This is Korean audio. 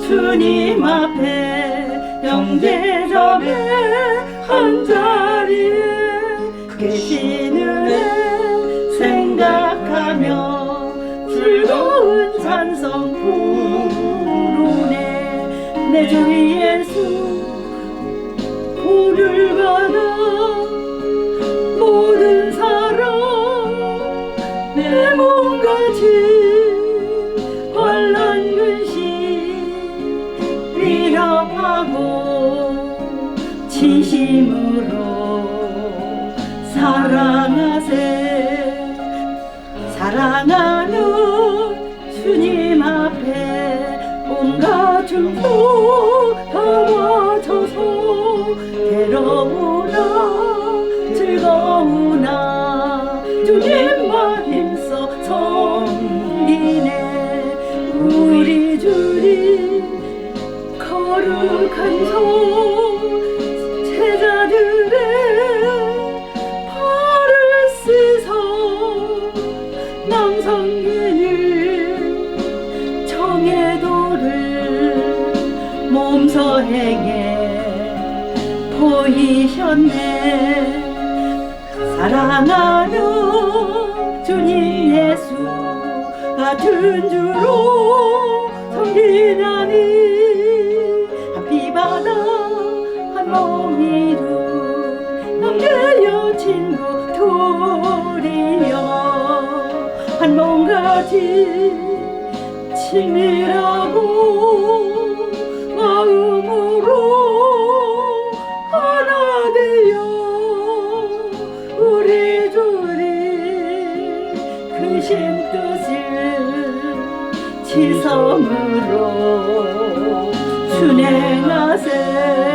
주님 앞에 형제자매 한 자리에 계시는 생각하며 즐거운 찬송 부르네 내 주 예수 보를 받아 모든 사랑 내 몸같이 위협하고 진심으로 사랑하세. 사랑하는 주님 앞에 온갖 중도 담아져서 괴로우나 즐거우나 주님만 힘써 섬기네 우리 주님 거룩한 손 제자들의 발을 씻어 남성기는 정의도를 몸서 행해 보이셨네. 사랑하는 주님 예수 같은 주로 몸이루 남겨요 친구 둘이여. 한 몸같이 친밀하고 마음으로 하나 되어 우리 둘이 크신 뜻을 지성으로 순행하세